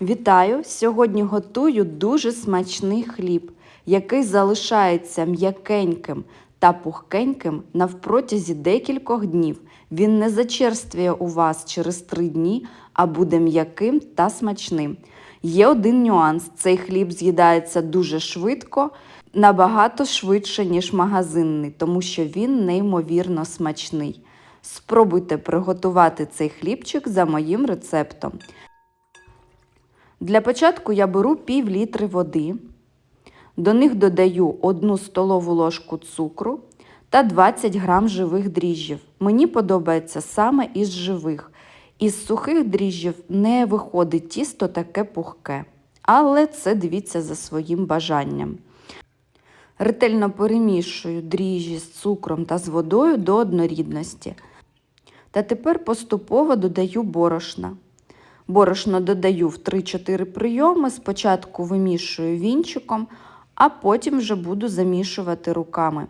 Вітаю! Сьогодні готую дуже смачний хліб, який залишається м'якеньким та пухкеньким навпротязі декількох днів. Він не зачерствує у вас через три дні, а буде м'яким та смачним. Є один нюанс: цей хліб з'їдається дуже швидко, набагато швидше, ніж магазинний, тому що він неймовірно смачний. Спробуйте приготувати цей хлібчик за моїм рецептом. Для початку я беру пів літри води, до них додаю 1 столову ложку цукру та 20 грам живих дріжджів. Мені подобається саме із живих. Із сухих дріжджів не виходить тісто таке пухке, але це дивіться за своїм бажанням. Ретельно перемішую дріжджі з цукром та з водою до однорідності. Та тепер поступово додаю борошна. Борошно додаю в 3-4 прийоми. Спочатку вимішую вінчиком, а потім вже буду замішувати руками.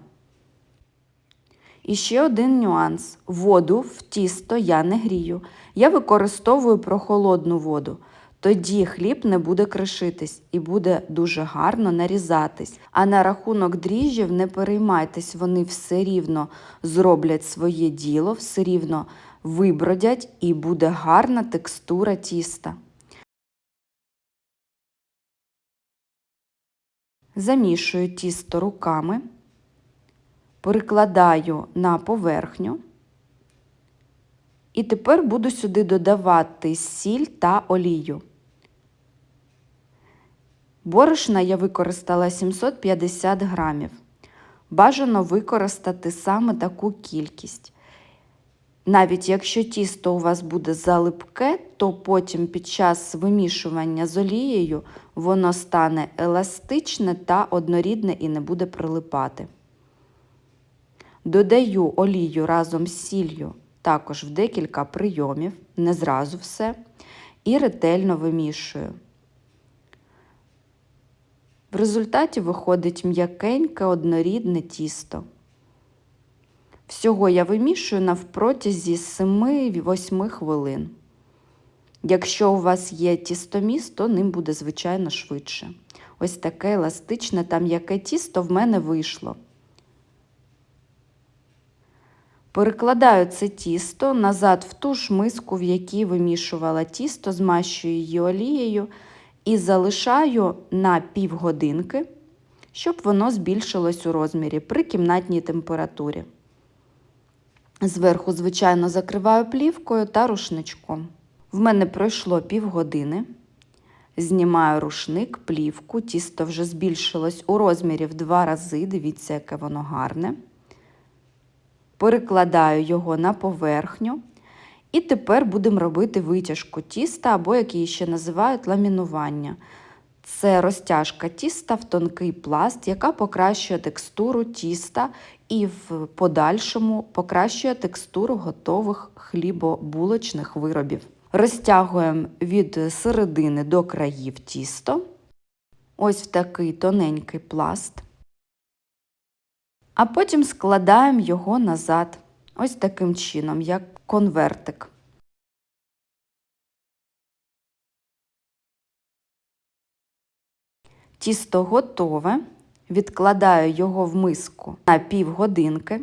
І ще один нюанс: воду в тісто я не грію. Я використовую прохолодну воду. Тоді хліб не буде кришитись і буде дуже гарно нарізатись. А на рахунок дріжджів не переймайтесь, вони все рівно зроблять своє діло, все рівно вибродять і буде гарна текстура тіста. Замішую тісто руками, перекладаю на поверхню. І тепер буду сюди додавати сіль та олію. Борошна я використала 750 грамів. Бажано використати саме таку кількість. Навіть якщо тісто у вас буде залипке, то потім під час вимішування з олією воно стане еластичне та однорідне і не буде прилипати. Додаю олію разом з сіллю також в декілька прийомів, не зразу все, і ретельно вимішую. В результаті виходить м'якеньке однорідне тісто. Всього я вимішую навпротязі 7-8 хвилин. Якщо у вас є тістоміс, то ним буде, звичайно, швидше. Ось таке еластичне та м'яке тісто в мене вийшло. Перекладаю це тісто назад в ту ж миску, в якій вимішувала тісто, змащую її олією і залишаю на півгодинки, щоб воно збільшилось у розмірі при кімнатній температурі. Зверху, звичайно, закриваю плівкою та рушничком. В мене пройшло півгодини. Знімаю рушник, плівку, тісто вже збільшилось у розмірі в два рази. Дивіться, яке воно гарне. Перекладаю його на поверхню. І тепер будемо робити витяжку тіста, або, як її ще називають, ламінування. Це розтяжка тіста в тонкий пласт, яка покращує текстуру тіста і в подальшому покращує текстуру готових хлібобулочних виробів. Розтягуємо від середини до країв тісто. Ось в такий тоненький пласт. А потім складаємо його назад, ось таким чином, як конвертик. Тісто готове. Відкладаю його в миску на півгодинки.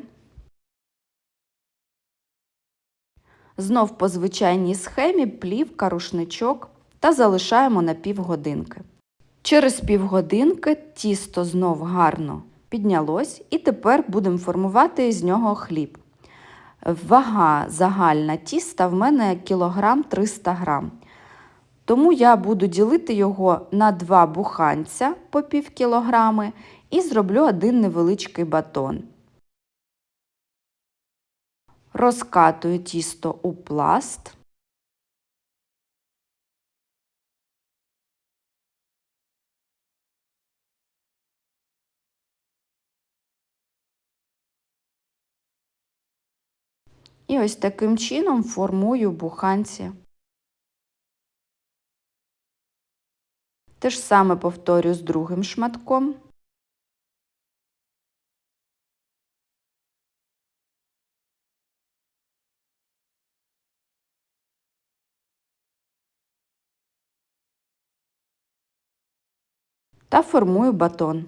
Знов по звичайній схемі плівка, рушничок та залишаємо на півгодинки. Через півгодинки тісто знов гарно піднялось, і тепер будемо формувати з нього хліб. Вага загальна тіста в мене кілограм 300 грам. Тому я буду ділити його на два буханця по пів кілограми і зроблю один невеличкий батон. Розкатую тісто у пласт. І ось таким чином формую буханці. Те ж саме повторю з другим шматком. Та формую батон.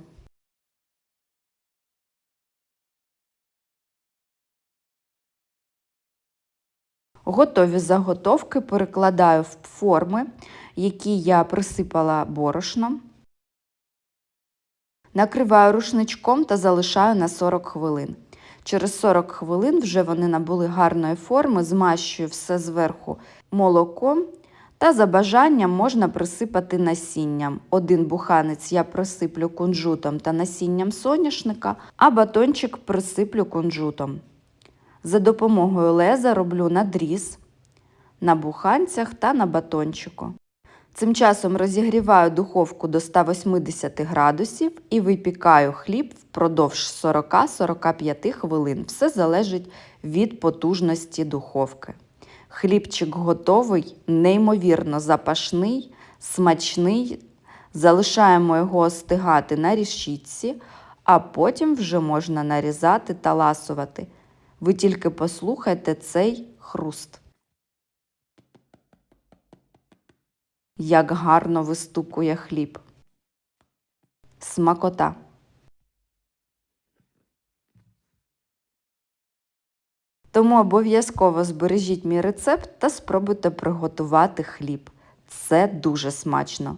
Готові заготовки перекладаю в форми, які я присипала борошном. Накриваю рушничком та залишаю на 40 хвилин. Через 40 хвилин вже вони набули гарної форми, змащую все зверху молоком та за бажанням можна присипати насінням. Один буханець я присиплю кунжутом та насінням соняшника, а батончик присиплю кунжутом. За допомогою леза роблю надріз на буханцях та на батончику. Цим часом розігріваю духовку до 180 градусів і випікаю хліб впродовж 40-45 хвилин. Все залежить від потужності духовки. Хлібчик готовий, неймовірно запашний, смачний. Залишаємо його остигати на рішітці, а потім вже можна нарізати та ласувати. Ви тільки послухайте цей хруст. Як гарно вистукує хліб. Смакота. Тому обов'язково збережіть мій рецепт та спробуйте приготувати хліб. Це дуже смачно.